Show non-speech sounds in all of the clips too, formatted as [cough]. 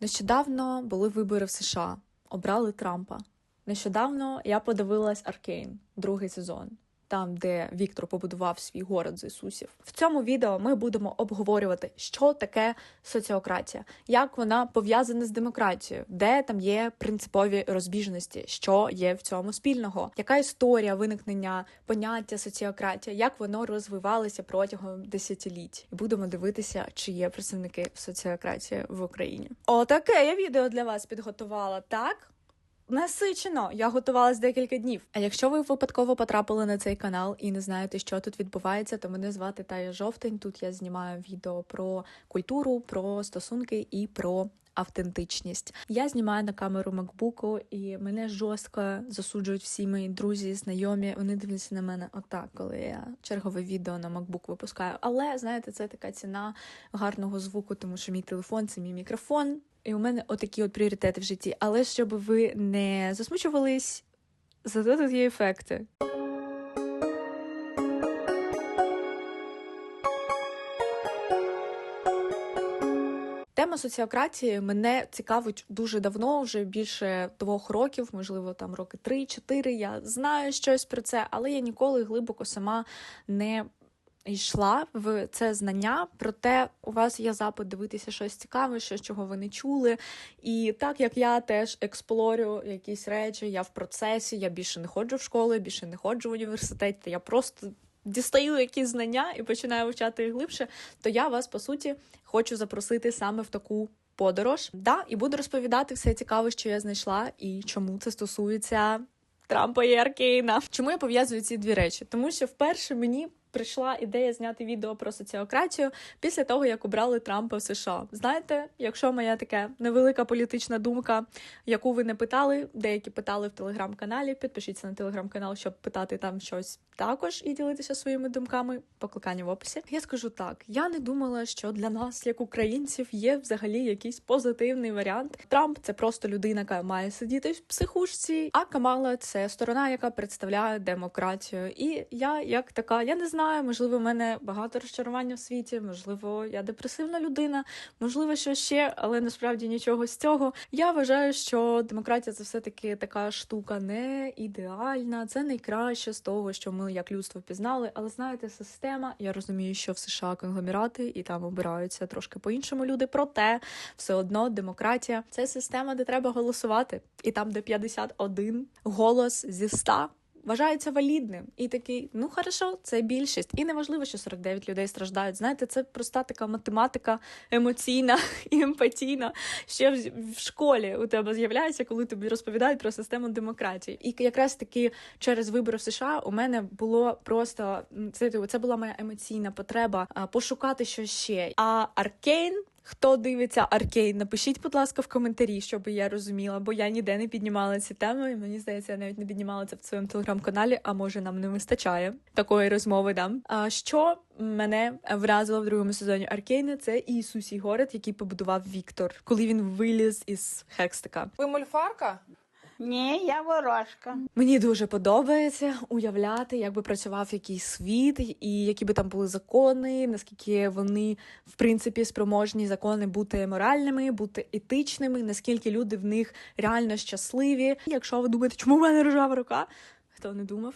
Нещодавно були вибори в США, обрали Трампа. Нещодавно я подивилась Аркейн, другий сезон, там, де Віктор побудував свій город з Ісусів. В цьому відео ми будемо обговорювати, що таке соціократія, як вона пов'язана з демократією, де там є принципові розбіжності, що є в цьому спільного, яка історія виникнення поняття соціократія, як воно розвивалося протягом десятиліть. Будемо дивитися, чи є представники соціократії в Україні. Отаке я відео для вас підготувала, так? Насичено, я готувалась декілька днів. А якщо ви випадково потрапили на цей канал і не знаєте, що тут відбувається, то мене звати Тая Жовтень. Тут я знімаю відео про культуру, про стосунки і про автентичність. Я знімаю на камеру макбуку, і мене жорстко засуджують всі мої друзі, знайомі. Вони дивляться на мене отак, коли я чергове відео на макбук випускаю. Але знаєте, це така ціна гарного звуку, тому що мій телефон це мій мікрофон. І у мене отакі от пріоритети в житті. Але щоб ви не засмучувались, зато тут є ефекти. Соціократії мене цікавить дуже давно, вже більше двох років, можливо, там роки три-чотири. Я знаю щось про це, але я ніколи глибоко сама не йшла в це знання. Проте у вас є запит дивитися щось цікаве, щось чого ви не чули. І так як я теж експлорю якісь речі, я в процесі, я більше не ходжу в школу, більше не ходжу в університет, я просто. Дістаю якісь знання і починаю вивчати їх глибше, то я вас по суті хочу запросити саме в таку подорож. Да, і буду розповідати все цікаве, що я знайшла, і чому це стосується Трампа і Аркейна. Чому я пов'язую ці дві речі? Тому що вперше мені прийшла ідея зняти відео про соціократію після того, як обрали Трампа в США. Знаєте, якщо моя така невелика політична думка, яку ви не питали, деякі питали в телеграм-каналі. Підпишіться на телеграм-канал, щоб питати там щось також і ділитися своїми думками. Покликання в описі. Я скажу так: я не думала, що для нас, як українців, є взагалі якийсь позитивний варіант. Трамп це просто людина, яка має сидіти в психушці, а Камала це сторона, яка представляє демократію. І я як така, я не знаю, можливо, в мене багато розчарування в світі, можливо, я депресивна людина, можливо, що ще, але насправді нічого з цього. Я вважаю, що демократія це все таки така штука не ідеальна, це найкраще з того, що ми як людство пізнали. Але знаєте, система, я розумію, що в США конгломерати і там обираються трошки по-іншому люди. Проте все одно демократія це система, де треба голосувати, і там, де 51 голос зі 100 вважається валідним і такий, ну хорошо, це більшість. І неважливо, що 49 людей страждають. Знаєте, це проста така математика емоційна і [laughs] емпатійна. Ще в, в школі у тебе з'являється, коли тобі розповідають про систему демократії. І якраз таки через вибори в США у мене було просто це це була моя емоційна потреба пошукати щось ще. А Аркейн Хто дивиться Аркейн, напишіть, будь ласка, в коментарі, щоб я розуміла, бо я ніде не піднімала ці теми, і мені здається, я навіть не піднімала це в своєму телеграм-каналі, а може нам не вистачає такої розмови. Да? А що мене вразило в другому сезоні Аркейна, це Ісусій город, який побудував Віктор, коли він виліз із Хекстика. Ви мольфарка? Ні, я ворожка. Мені дуже подобається уявляти, як би працював якийсь світ, і які би там були закони, наскільки вони в принципі спроможні закони бути моральними, бути етичними, наскільки люди в них реально щасливі. Якщо ви думаєте, чому в мене рожава рука? Хто не думав?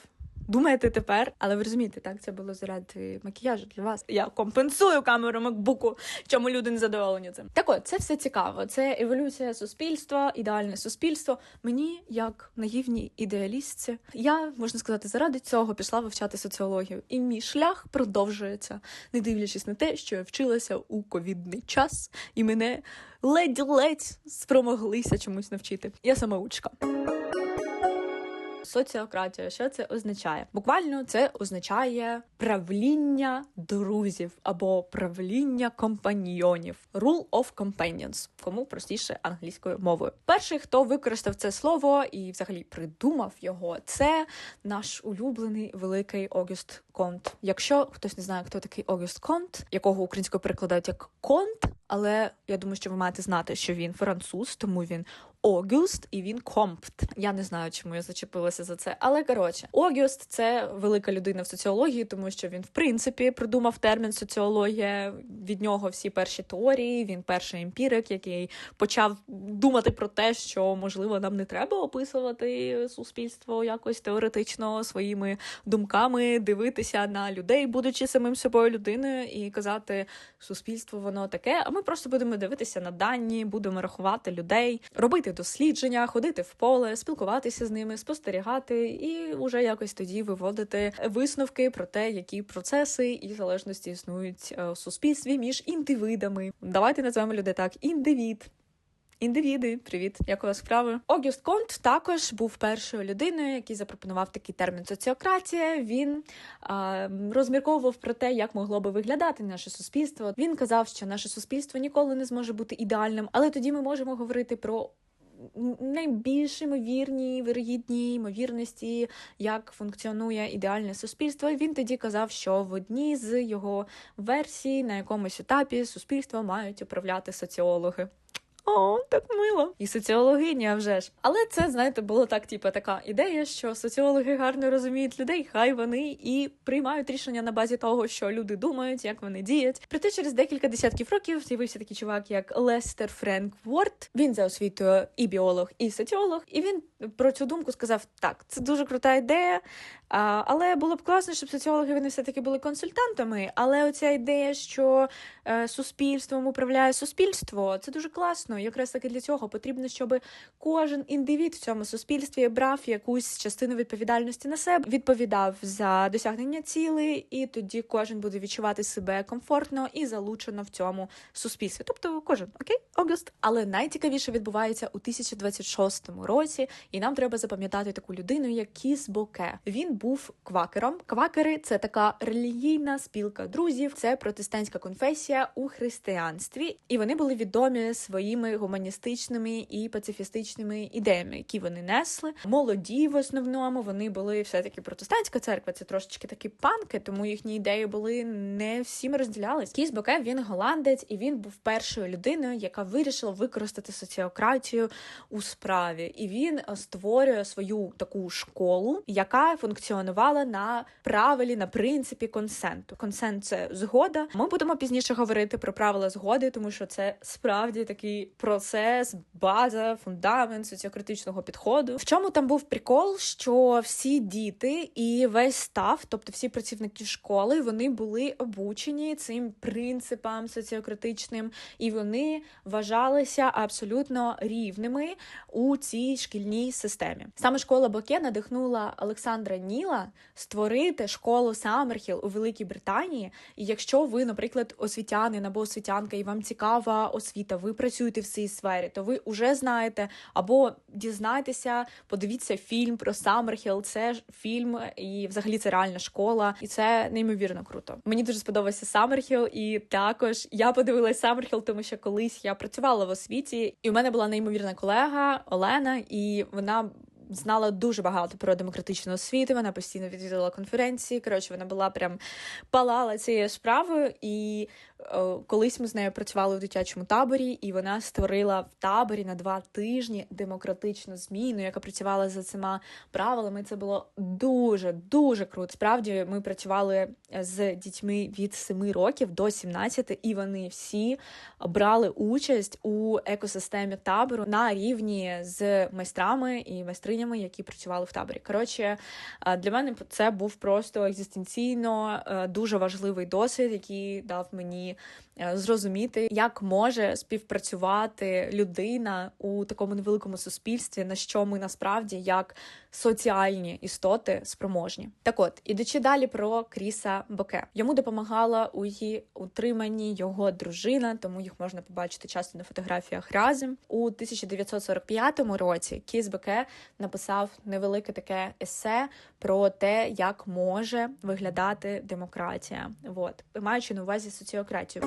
Думаєте тепер, але ви розумієте, так це було заради макіяжу для вас. Я компенсую камеру макбуку, чому люди не задоволені цим. Так от, це все цікаво. Це еволюція суспільства, ідеальне суспільство. Мені, як наївній ідеалістці, я можна сказати, заради цього пішла вивчати соціологію, і мій шлях продовжується, не дивлячись на те, що я вчилася у ковідний час, і мене ледь-ледь спромоглися чомусь навчити. Я самоучка. Соціократія, що це означає? Буквально це означає правління друзів або правління компаньйонів. Rule of companions, кому простіше англійською мовою. Перший, хто використав це слово і взагалі придумав його, це наш улюблений великий Огюст Конт. Якщо хтось не знає, хто такий Огюст Конт, якого українською перекладають як Конт, але я думаю, що ви маєте знати, що він француз, тому він Огюст, і він компт. Я не знаю, чому я зачепилася за це. Але коротше, Огюст це велика людина в соціології, тому що він, в принципі, придумав термін соціологія. Від нього всі перші теорії. Він перший емпірик, який почав думати про те, що можливо нам не треба описувати суспільство якось теоретично своїми думками, дивитися на людей, будучи самим собою людиною, і казати, суспільство воно таке. А ми просто будемо дивитися на дані, будемо рахувати людей, робити дослідження, ходити в поле, спілкуватися з ними, спостерігати, і уже якось тоді виводити висновки про те, які процеси і залежності існують е, в суспільстві між індивидами. Давайте назвемо людей так: індивід. Індивіди, привіт, як у вас справи? Огюст Конт також був першою людиною, який запропонував такий термін соціократія. Він а, розмірковував про те, як могло би виглядати наше суспільство. Він казав, що наше суспільство ніколи не зможе бути ідеальним, але тоді ми можемо говорити про. Найбільш ймовірні вирогідні ймовірності, як функціонує ідеальне суспільство. Він тоді казав, що в одній з його версій на якомусь етапі суспільство мають управляти соціологи. О, так мило. І соціологині, а вже ж. Але це, знаєте, було так, типу, така ідея, що соціологи гарно розуміють людей, хай вони і приймають рішення на базі того, що люди думають, як вони діють. Проте через декілька десятків років з'явився такий чувак, як Лестер Френк Ворд. Він за освітою і біолог, і соціолог. І він про цю думку сказав: так, це дуже крута ідея. Але було б класно, щоб соціологи вони все таки були консультантами. Але оця ідея, що е, суспільством управляє суспільство, це дуже класно. Якраз таки для цього потрібно, щоб кожен індивід в цьому суспільстві брав якусь частину відповідальності на себе, відповідав за досягнення цілей, і тоді кожен буде відчувати себе комфортно і залучено в цьому суспільстві. Тобто кожен окей, Огюст. Але найцікавіше відбувається у 1026 році, і нам треба запам'ятати таку людину, як Кіс Боке. Він був квакером. Квакери це така релігійна спілка друзів, це протестантська конфесія у християнстві, і вони були відомі своїми гуманістичними і пацифістичними ідеями, які вони несли. Молоді в основному вони були все таки протестантська церква. Це трошечки такі панки, тому їхні ідеї були не всім розділялись. Кіс Боке він голландець, і він був першою людиною, яка вирішила використати соціократію у справі, і він створює свою таку школу, яка функціонувала на правилі, на принципі консенту. Консент це згода. Ми будемо пізніше говорити про правила згоди, тому що це справді такий процес, база, фундамент соціократичного підходу. В чому там був прикол, що всі діти і весь став, тобто всі працівники школи, вони були обучені цим принципам соціократичним, і вони вважалися абсолютно рівними у цій шкільній системі. Саме школа Боке надихнула Олександра Ніла створити школу Саммерхіл у Великій Британії. І якщо ви, наприклад, освітянин або освітянка, і вам цікава освіта, ви працюєте в цій сфері, то ви вже знаєте або дізнайтеся, подивіться фільм про Саммерхіл. Це ж фільм, і взагалі це реальна школа, і це неймовірно круто. Мені дуже сподобався Саммерхіл, і також я подивилася Саммерхіл, тому що колись я працювала в освіті, і у мене була неймовірна колега Олена, і вона. Знала дуже багато про демократичну освіту. Вона постійно відвідувала конференції. Коротше, вона була прям палала цією справою. І е, колись ми з нею працювали у дитячому таборі, і вона створила в таборі на два тижні демократичну зміну, яка працювала за цими правилами. Це було дуже дуже круто. Справді, ми працювали з дітьми від 7 років до 17, і вони всі брали участь у екосистемі табору на рівні з майстрами і майстринями, які працювали в таборі. Коротше, для мене це був просто екзистенційно дуже важливий досвід, який дав мені зрозуміти, як може співпрацювати людина у такому невеликому суспільстві, на що ми насправді як соціальні істоти спроможні. Так от, ідучи далі про Кріса Боке, йому допомагала у її утриманні його дружина, тому їх можна побачити часто на фотографіях разом. У 1945 році Кіс Боке написав невелике таке есе про те, як може виглядати демократія. От маючи на увазі соціократію.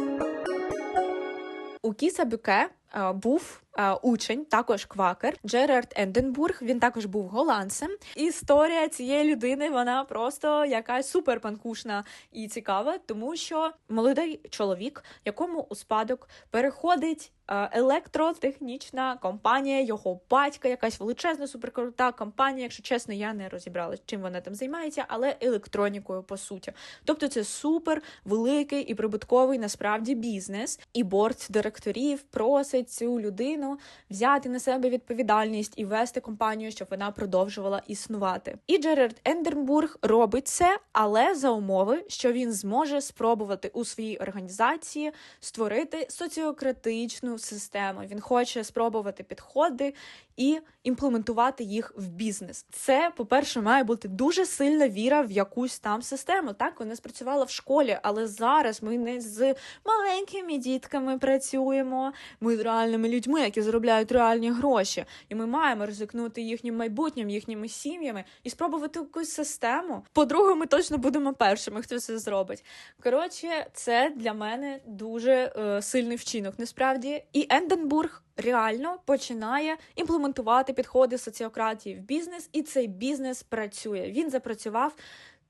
У Кіса Бюке був е, учень, також квакер, Джерард Енденбург. Він також був голландцем. Історія цієї людини вона просто якась суперпанкушна і цікава, тому що молодий чоловік, якому у спадок переходить. е, Електротехнічна компанія його батька, якась величезна суперкрута компанія. Якщо чесно, я не розібрала, чим вона там займається, але електронікою по суті. Тобто це супер великий і прибутковий насправді бізнес. І борт директорів просить цю людину взяти на себе відповідальність і вести компанію, щоб вона продовжувала існувати. І Джерард Ендербург робить це, але за умови, що він зможе спробувати у своїй організації створити соціократичну систему. Він хоче спробувати підходи і імплементувати їх в бізнес. Це, по-перше, має бути дуже сильна віра в якусь там систему. Так вона спрацювала в школі, але зараз ми не з маленькими дітками працюємо. Ми з реальними людьми, які заробляють реальні гроші, і ми маємо ризикнути їхнім майбутнім, їхніми сім'ями і спробувати якусь систему. По-друге, ми точно будемо першими, хто це зробить. Коротше, це для мене дуже е, сильний вчинок. Насправді, і Енденбург реально починає імплементувати підходи соціократії в бізнес, і цей бізнес працює. Він запрацював.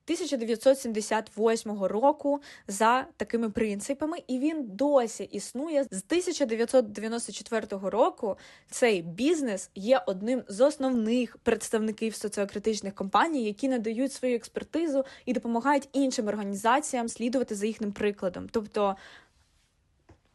1978 року за такими принципами, і він досі існує з 1994 року. Цей бізнес є одним з основних представників соціократичних компаній, які надають свою експертизу і допомагають іншим організаціям слідувати за їхнім прикладом. Тобто,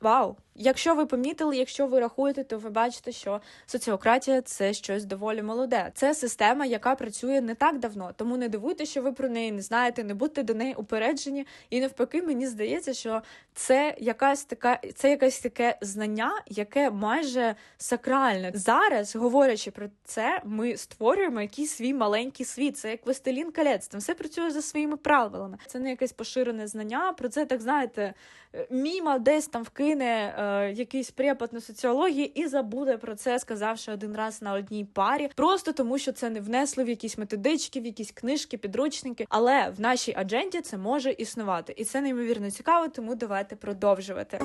вау! Якщо ви помітили, якщо ви рахуєте, то ви бачите, що соціократія це щось доволі молоде. Це система, яка працює не так давно. Тому не дивуйте, що ви про неї не знаєте, не будьте до неї упереджені. І навпаки, мені здається, що це якась така, це якесь таке знання, яке майже сакральне. Зараз, говорячи про це, ми створюємо якийсь свій маленький світ. Це як Вестелін Калець, там все працює за своїми правилами. Це не якесь поширене знання. Про це так знаєте, міма десь там вкине. Е, якийсь препод на соціології і забуде про це, сказавши один раз на одній парі, просто тому, що це не внесли в якісь методички, в якісь книжки, підручники. Але в нашій адженді це може існувати, і це неймовірно цікаво, тому давайте продовжувати.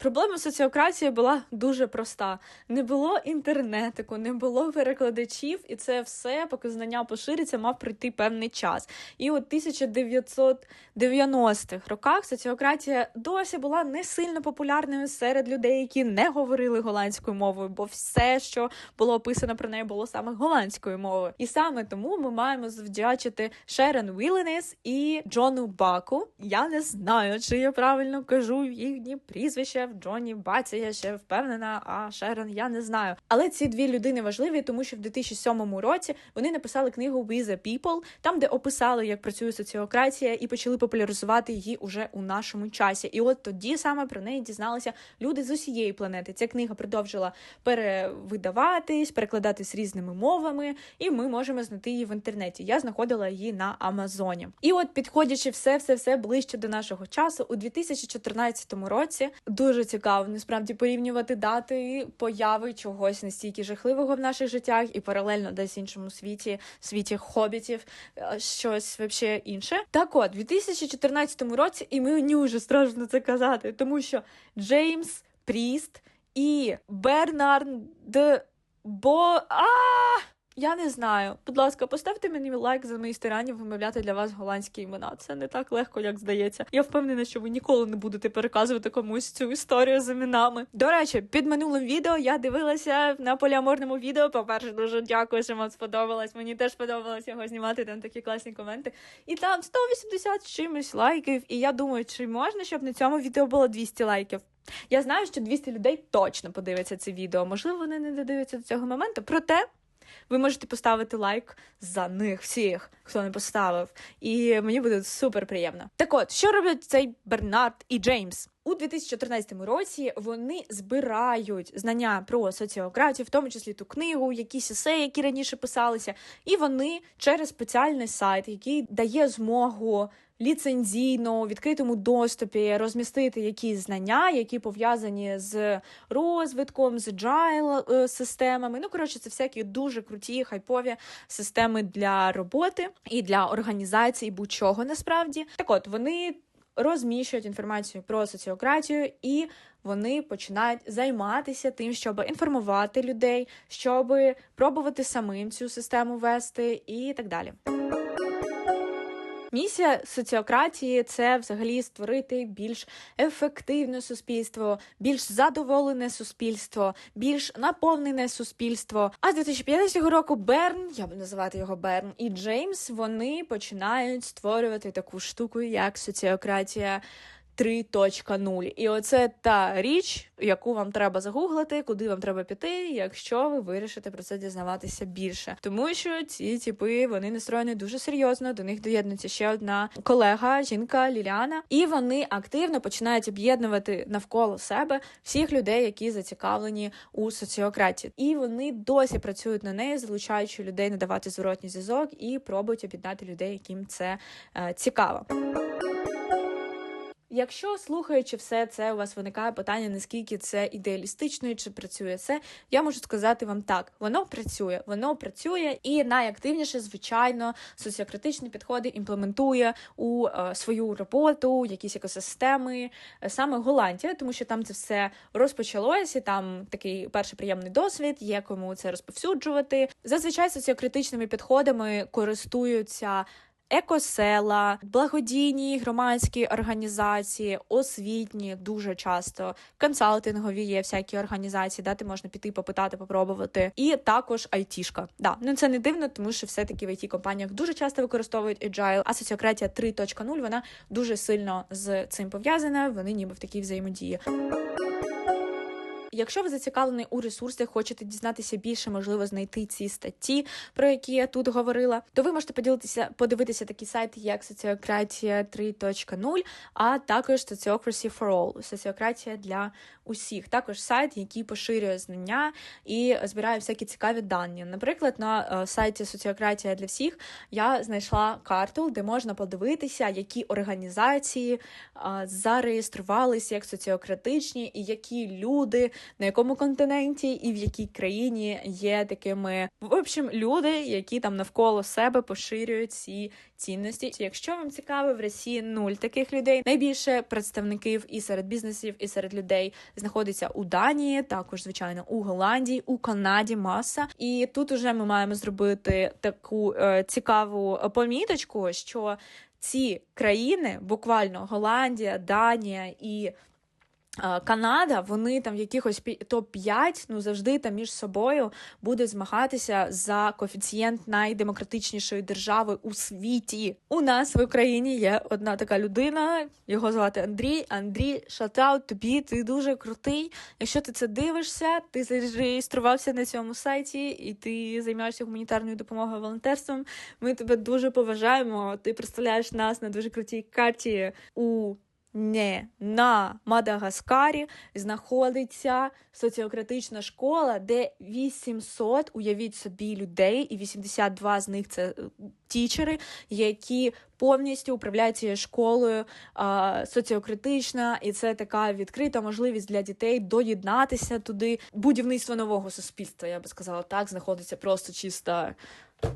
Проблема соціократії була дуже проста: не було інтернетику, не було перекладачів, і це все, поки знання пошириться, мав пройти певний час. І от 1990-х роках соціократія досі була не сильно популярною серед людей, які не говорили голландською мовою, бо все, що було описано про неї, було саме голландською мовою. І саме тому ми маємо завдячити Шерон Віленес і Джону Баку. Я не знаю, чи я правильно кажу їхні прізвища. В Джоні Баці я ще впевнена, а Шерон я не знаю. Але ці дві людини важливі, тому що в 2007 році вони написали книгу We the People, там де описали, як працює соціократія, і почали популяризувати її уже у нашому часі. І от тоді саме про неї дізналися люди з усієї планети. Ця книга продовжила перевидаватись, перекладатись різними мовами, і ми можемо знайти її в інтернеті. Я знаходила її на Амазоні. І от, підходячи все, все, все ближче до нашого часу, у 2014 році дуже цікаво насправді порівнювати дати появи чогось настільки жахливого в наших життях і паралельно десь іншому світі, світі хобітів, е, щось вообще інше. Так от, у 2014 році, і мені вже страшно це казати, тому що Джеймс Пріст і Бернард Бо. А! Я не знаю. Будь ласка, поставте мені лайк за мої старання вимовляти для вас голландські імена. Це не так легко, як здається. Я впевнена, що ви ніколи не будете переказувати комусь цю історію з іменами. До речі, під минулим відео я дивилася на поліаморному відео. По-перше, дуже дякую, що вам сподобалось. Мені теж сподобалось його знімати. Там такі класні коменти. І там 180 чимось лайків. І я думаю, чи можна, щоб на цьому відео було 200 лайків. Я знаю, що 200 людей точно подивляться це відео. Можливо, вони не додивляться до цього моменту. Проте ви можете поставити лайк за них всіх, хто не поставив. І мені буде супер приємно. Так от, що роблять цей Бернард і Джеймс? У 2014 році вони збирають знання про соціократію, в тому числі ту книгу, якісь есе, які раніше писалися, і вони через спеціальний сайт, який дає змогу ліцензійно відкритому доступі розмістити якісь знання, які пов'язані з розвитком, з джайл е, системами. Ну коротше, це всякі дуже круті хайпові системи для роботи і для організації будь-чого насправді. Так от вони розміщують інформацію про соціократію і вони починають займатися тим, щоб інформувати людей, щоб пробувати самим цю систему вести і так далі. Місія соціократії це взагалі створити більш ефективне суспільство, більш задоволене суспільство, більш наповнене суспільство. А з 2015 року Берн, я буду називати його Берн, і Джеймс вони починають створювати таку штуку, як соціократія. 3.0. І оце та річ, яку вам треба загуглити, куди вам треба піти, якщо ви вирішите про це дізнаватися більше. Тому що ці типи вони настроєні дуже серйозно. До них доєднується ще одна колега, жінка Ліліана, і вони активно починають об'єднувати навколо себе всіх людей, які зацікавлені у соціократії. І вони досі працюють на неї, залучаючи людей надавати зворотній зв'язок і пробують об'єднати людей, яким це е, цікаво. Якщо слухаючи все це, у вас виникає питання, наскільки це ідеалістично і чи працює це, я можу сказати вам так: воно працює, воно працює, і найактивніше, звичайно, соціократичні підходи імплементує у е, свою роботу, якісь екосистеми, е, саме Голландія, тому що там це все розпочалося. і Там такий перший приємний досвід, є кому це розповсюджувати. Зазвичай соціокритичними підходами користуються екосела, благодійні громадські організації, освітні дуже часто консалтингові є всякі організації, де ти можна піти, попитати, попробувати, і також айтішка. Да, ну це не дивно, тому що все таки в it компаніях дуже часто використовують agile, а соціократія 3.0, вона дуже сильно з цим пов'язана. Вони ніби в такій взаємодії. Якщо ви зацікавлені у ресурсах, хочете дізнатися більше, можливо, знайти ці статті, про які я тут говорила, то ви можете поділитися, подивитися такі сайти, як соціократія 3.0, а також Sociocracy for All, соціократія для усіх. Також сайт, який поширює знання і збирає всякі цікаві дані. Наприклад, на е, сайті Соціократія для всіх я знайшла карту, де можна подивитися, які організації зареєструвалися як соціократичні і які люди на якому континенті і в якій країні є такими в общем люди, які там навколо себе поширюють ці цінності. Якщо вам цікаво, в Росії нуль таких людей. Найбільше представників і серед бізнесів, і серед людей знаходиться у Данії, також звичайно у Голландії, у Канаді маса. І тут уже ми маємо зробити таку е, цікаву поміточку, що ці країни, буквально Голландія, Данія і Канада, вони там в якихось топ-5, ну завжди там між собою будуть змагатися за коефіцієнт найдемократичнішої держави у світі. У нас в Україні є одна така людина, його звати Андрій. Андрій, шатаут тобі, ти дуже крутий. Якщо ти це дивишся, ти зареєструвався на цьому сайті і ти займаєшся гуманітарною допомогою волонтерством. Ми тебе дуже поважаємо. Ти представляєш нас на дуже крутій карті у не на Мадагаскарі знаходиться соціократична школа, де 800, уявіть собі, людей, і 82 з них це е, тічери, які повністю управляють цією школою а, соціокритична, і це така відкрита можливість для дітей доєднатися туди. Будівництво нового суспільства, я би сказала так, знаходиться просто чисто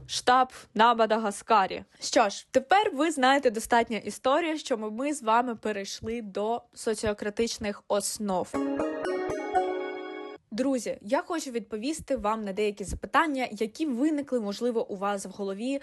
штаб на Мадагаскарі. Що ж, тепер ви знаєте достатньо історії, що ми з вами перейшли до соціократичних основ. Друзі, я хочу відповісти вам на деякі запитання, які виникли, можливо, у вас в голові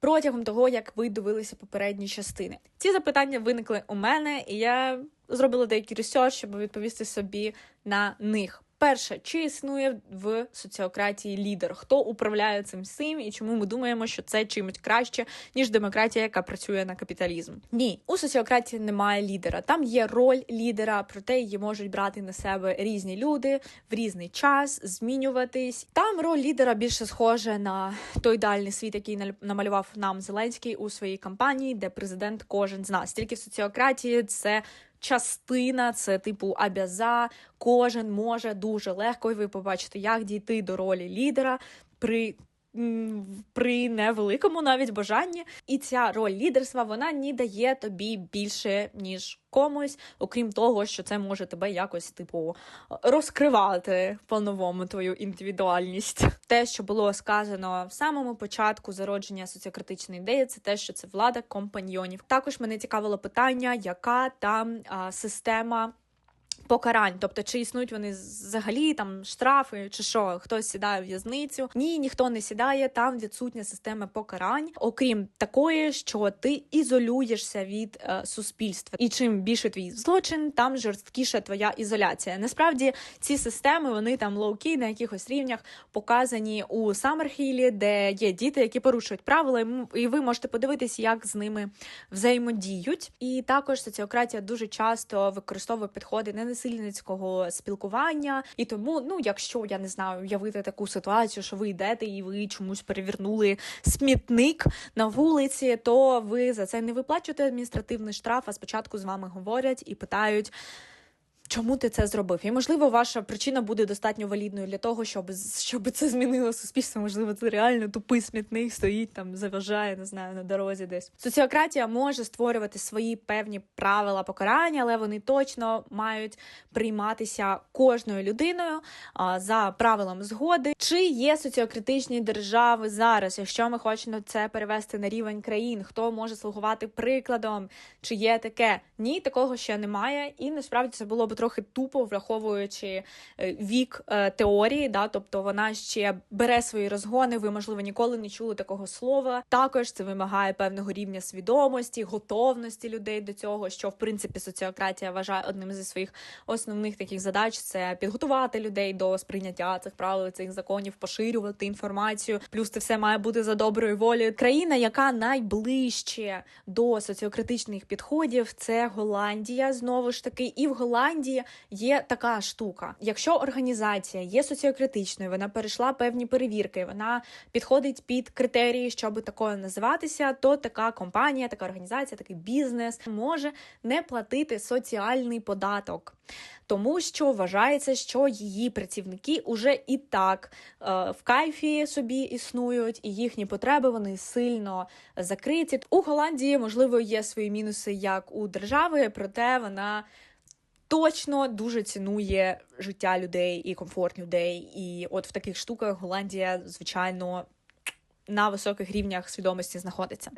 протягом того, як ви дивилися попередні частини. Ці запитання виникли у мене, і я зробила деякий ресерч, щоб відповісти собі на них. Перше, чи існує в соціократії лідер? Хто управляє цим всім і чому ми думаємо, що це чимось краще, ніж демократія, яка працює на капіталізм? Ні, у соціократії немає лідера. Там є роль лідера, проте її можуть брати на себе різні люди в різний час, змінюватись. Там роль лідера більше схожа на той дальний світ, який намалював нам Зеленський у своїй кампанії, де президент кожен з нас. Тільки в соціократії це частина, це типу абяза. Кожен може дуже легко, і ви побачите, як дійти до ролі лідера при при невеликому навіть бажанні. І ця роль лідерства вона не дає тобі більше ніж комусь, окрім того, що це може тебе якось типу розкривати по-новому твою індивідуальність. Те, що було сказано в самому початку зародження соціокритичної ідеї, це те, що це влада компаньйонів. Також мене цікавило питання, яка там а, система. Покарань, тобто чи існують вони взагалі там штрафи, чи що хтось сідає в в'язницю? Ні, ніхто не сідає. Там відсутня система покарань, окрім такої, що ти ізолюєшся від е, суспільства, і чим більше твій злочин, там жорсткіша твоя ізоляція. Насправді ці системи вони там лоу-кі на якихось рівнях показані у Саммерхілі, де є діти, які порушують правила, і ви можете подивитись, як з ними взаємодіють. І також соціократія дуже часто використовує підходи ненасильницького спілкування. І тому, ну, якщо я не знаю, уявити таку ситуацію, що ви йдете і ви чомусь перевернули смітник на вулиці, то ви за це не виплачуєте адміністративний штраф, а спочатку з вами говорять і питають. Чому ти це зробив? І можливо, ваша причина буде достатньо валідною для того, щоб щоб це змінило суспільство. Можливо, це реально тупий смітник стоїть там, заважає, не знаю, на дорозі десь. Соціократія може створювати свої певні правила покарання, але вони точно мають прийматися кожною людиною а, за правилом згоди. Чи є соціокритичні держави зараз? Якщо ми хочемо це перевести на рівень країн, хто може слугувати прикладом? Чи є таке? Ні, такого ще немає, і насправді це було б трохи тупо, враховуючи е, вік е, теорії, да, тобто вона ще бере свої розгони. Ви, можливо, ніколи не чули такого слова. Також це вимагає певного рівня свідомості, готовності людей до цього, що в принципі соціократія вважає одним зі своїх основних таких задач це підготувати людей до сприйняття цих правил, цих законів, поширювати інформацію. Плюс це все має бути за доброю волею. Країна, яка найближче до соціокритичних підходів, це Голландія. Знову ж таки, і в Голландії є така штука. Якщо організація є соціокритичною, вона перейшла певні перевірки, вона підходить під критерії, щоб такою називатися, то така компанія, така організація, такий бізнес може не платити соціальний податок. Тому що вважається, що її працівники уже і так е, в кайфі собі існують, і їхні потреби вони сильно закриті. У Голландії можливо є свої мінуси як у держави, проте вона точно дуже цінує життя людей і комфорт людей. І от в таких штуках Голландія, звичайно, на високих рівнях свідомості знаходиться.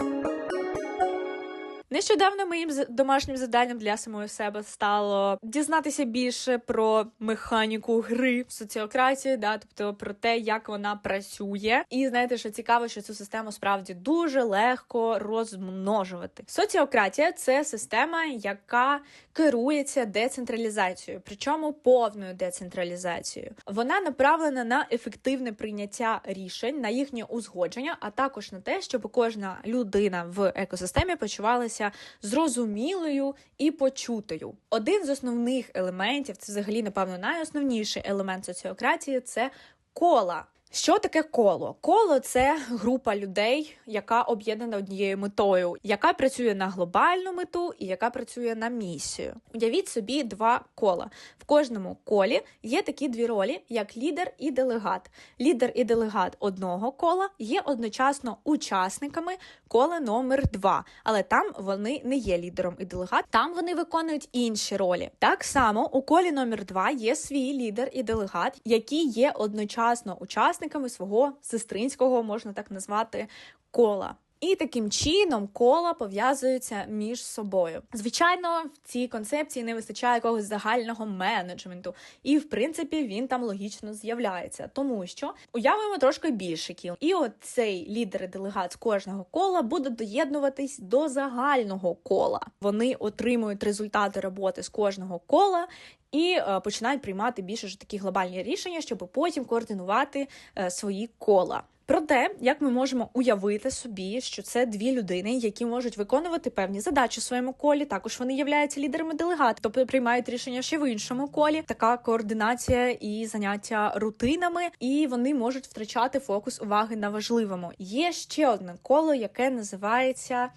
Нещодавно моїм домашнім завданням для самої себе стало дізнатися більше про механіку гри в соціократії, да, тобто про те, як вона працює. І знаєте, що цікаво, що цю систему справді дуже легко розмножувати. Соціократія це система, яка керується децентралізацією, причому повною децентралізацією. Вона направлена на ефективне прийняття рішень, на їхнє узгодження, а також на те, щоб кожна людина в екосистемі почувалася зрозумілою і почутою. Один з основних елементів, це взагалі, напевно, найосновніший елемент соціократії це кола. Що таке коло? Коло це група людей, яка об'єднана однією метою, яка працює на глобальну мету і яка працює на місію. Уявіть собі два кола. В кожному колі є такі дві ролі, як лідер і делегат. Лідер і делегат одного кола є одночасно учасниками кола номер два, але там вони не є лідером і делегат, там вони виконують інші ролі. Так само у колі номер два є свій лідер і делегат, які є одночасно учасниками свого сестринського, можна так назвати, кола. І таким чином кола пов'язуються між собою. Звичайно, в цій концепції не вистачає якогось загального менеджменту, і в принципі він там логічно з'являється, тому що уявимо трошки більше кіл. І от цей лідер і делегат з кожного кола буде доєднуватись до загального кола. Вони отримують результати роботи з кожного кола. І е, починають приймати більше ж такі глобальні рішення, щоб потім координувати е, свої кола. Про те, як ми можемо уявити собі, що це дві людини, які можуть виконувати певні задачі в своєму колі. Також вони являються лідерами делегатів, тобто приймають рішення ще в іншому колі. Така координація і заняття рутинами, і вони можуть втрачати фокус уваги на важливому. Є ще одне коло, яке називається.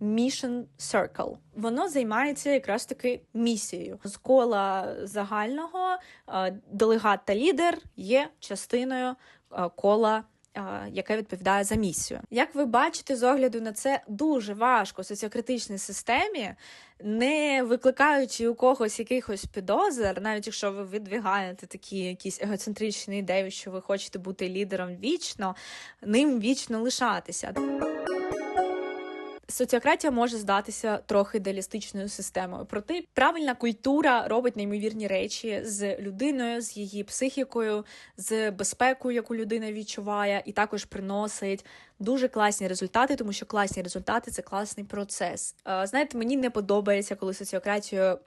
Mission Circle. Воно займається якраз таки місією. З кола загального е, делегат та лідер є частиною е, кола яке відповідає за місію. Як ви бачите, з огляду на це дуже важко соціокритичній системі, не викликаючи у когось якихось підозр, навіть якщо ви відвігаєте такі якісь егоцентричні ідеї, що ви хочете бути лідером вічно, ним вічно лишатися. Соціократія може здатися трохи ідеалістичною системою. Проте правильна культура робить неймовірні речі з людиною, з її психікою, з безпекою, яку людина відчуває, і також приносить дуже класні результати, тому що класні результати це класний процес. Е, Знаєте, мені не подобається, коли соціократію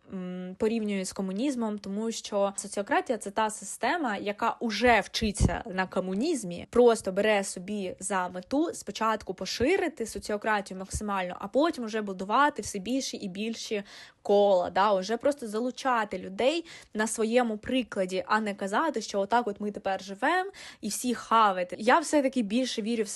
порівнюють з комунізмом, тому що соціократія це та система, яка уже вчиться на комунізмі, просто бере собі за мету спочатку поширити соціократію максимально, а потім вже будувати все більші і більші кола, да, уже просто залучати людей на своєму прикладі, а не казати, що отак, от ми тепер живемо і всі хаваєте. Я все таки більше вірю в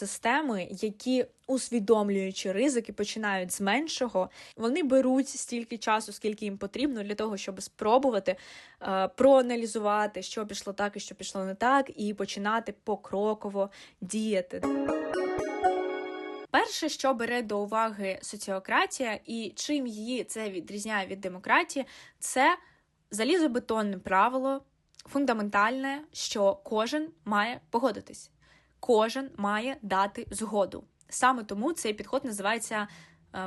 системи, які. Усвідомлюючи ризики, починають з меншого, вони беруть стільки часу, скільки їм потрібно для того, щоб спробувати е, проаналізувати, що пішло так і що пішло не так, і починати покроково діяти. Перше, що бере до уваги соціократія, і чим її це відрізняє від демократії, це залізобетонне правило, фундаментальне, що кожен має погодитись, кожен має дати згоду. Саме тому цей підход називається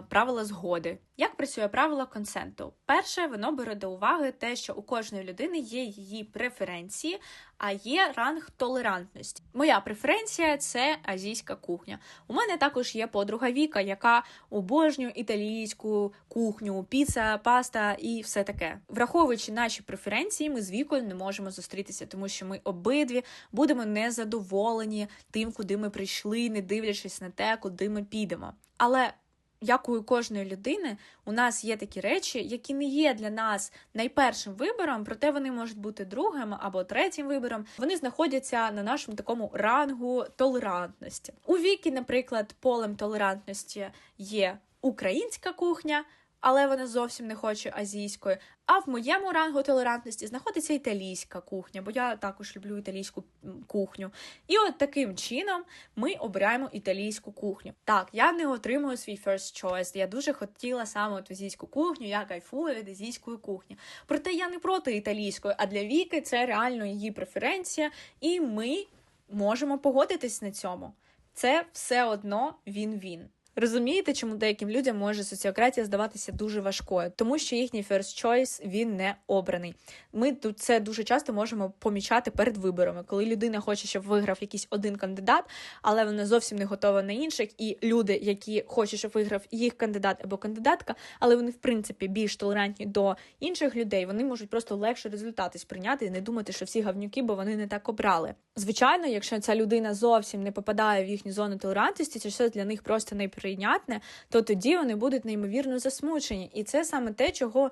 правила згоди. Як працює правило консенту? Перше, воно бере до уваги те, що у кожної людини є її преференції, а є ранг толерантності. Моя преференція це азійська кухня. У мене також є подруга Віка, яка обожнює італійську кухню, піца, паста і все таке. Враховуючи наші преференції, ми з Вікою не можемо зустрітися, тому що ми обидві будемо незадоволені тим, куди ми прийшли, не дивлячись на те, куди ми підемо. Але як у кожної людини, у нас є такі речі, які не є для нас найпершим вибором, проте вони можуть бути другим або третім вибором. Вони знаходяться на нашому такому рангу толерантності. У віки, наприклад, полем толерантності є українська кухня. Але вона зовсім не хоче азійської. А в моєму рангу толерантності знаходиться італійська кухня, бо я також люблю італійську кухню. І от таким чином ми обираємо італійську кухню. Так, я не отримую свій first choice. Я дуже хотіла саме от азійську кухню, я кайфую від азійської кухні. Проте я не проти італійської, а для Віки це реально її преференція, і ми можемо погодитись на цьому. Це все одно він-він. Розумієте, чому деяким людям може соціократія здаватися дуже важкою, тому що їхній first choice, він не обраний. Ми тут це дуже часто можемо помічати перед виборами, коли людина хоче, щоб виграв якийсь один кандидат, але вона зовсім не готова на інших. І люди, які хочуть, щоб виграв їх кандидат або кандидатка, але вони в принципі більш толерантні до інших людей, вони можуть просто легше результати сприйняти і не думати, що всі гавнюки, бо вони не так обрали. Звичайно, якщо ця людина зовсім не попадає в їхню зону толерантності, це все для них просто не прийнятне, то тоді вони будуть неймовірно засмучені. І це саме те, чого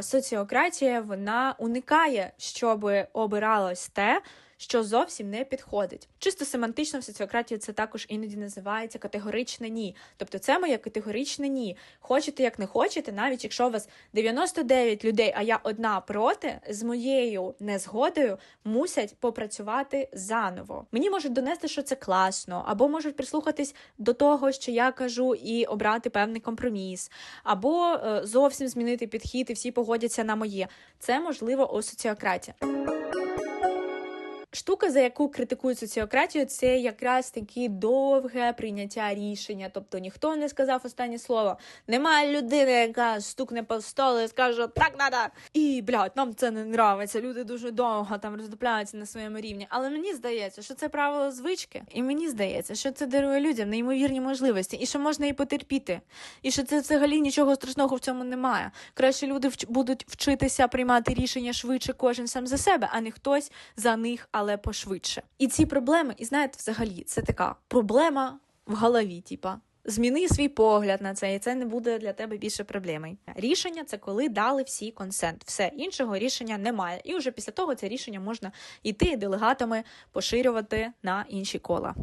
соціократія вона уникає, щоб обиралось те. Що зовсім не підходить. Чисто семантично в соціократії це також іноді називається категоричне ні. Тобто це моє категоричне ні. Хочете, як не хочете, навіть якщо у вас 99 людей, а я одна проти, з моєю незгодою мусять попрацювати заново. Мені можуть донести, що це класно, або можуть прислухатись до того, що я кажу, і обрати певний компроміс, або е, зовсім змінити підхід, і всі погодяться на моє. Це можливо у соціократії. Штука, за яку критикують соціократію, це якраз таки довге прийняття рішення. Тобто ніхто не сказав останнє слово. Немає людини, яка стукне по столу і скаже так надо. І блядь, нам це не нравиться. Люди дуже довго там роздупляються на своєму рівні. Але мені здається, що це правило звички, і мені здається, що це дарує людям неймовірні можливості, і що можна і потерпіти, і що це взагалі нічого страшного в цьому немає. Краще люди вч- будуть вчитися приймати рішення швидше, кожен сам за себе, а не хтось за них, але пошвидше. І ці проблеми, і знаєте, взагалі, це така проблема в голові, типа. Зміни свій погляд на це, і це не буде для тебе більше проблеми. Рішення це коли дали всі консент. Все іншого рішення немає. І вже після того це рішення можна йти делегатами поширювати на інші кола.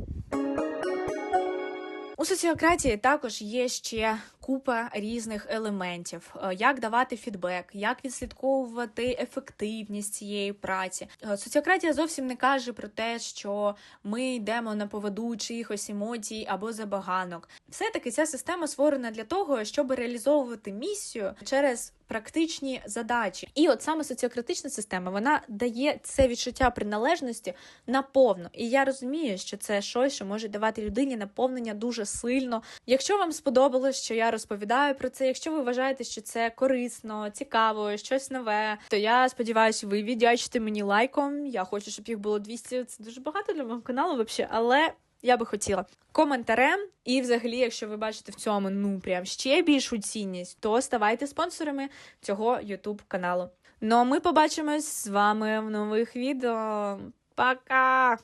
У соціократії також є ще купа різних елементів, Е, як давати фідбек, як відслідковувати ефективність цієї праці. Е, Соціократія зовсім не каже про те, що ми йдемо на поводу чиїхось емоцій або забаганок. Все-таки ця система створена для того, щоб реалізовувати місію через практичні задачі. І от саме соціократична система вона дає це відчуття приналежності наповно. І я розумію, що це щось, що може давати людині наповнення дуже сильно. Якщо вам сподобалось, що я розповідаю про це, якщо ви вважаєте, що це корисно, цікаво, щось нове, то я сподіваюся, ви віддячите мені лайком. Я хочу, щоб їх було 200. Це дуже багато для мого каналу, взагалі, але. Я би хотіла коментарем, і взагалі, якщо ви бачите в цьому ну прям ще більшу цінність, то ставайте спонсорами цього YouTube каналу. Ну а ми побачимось з вами в нових відео. Пока!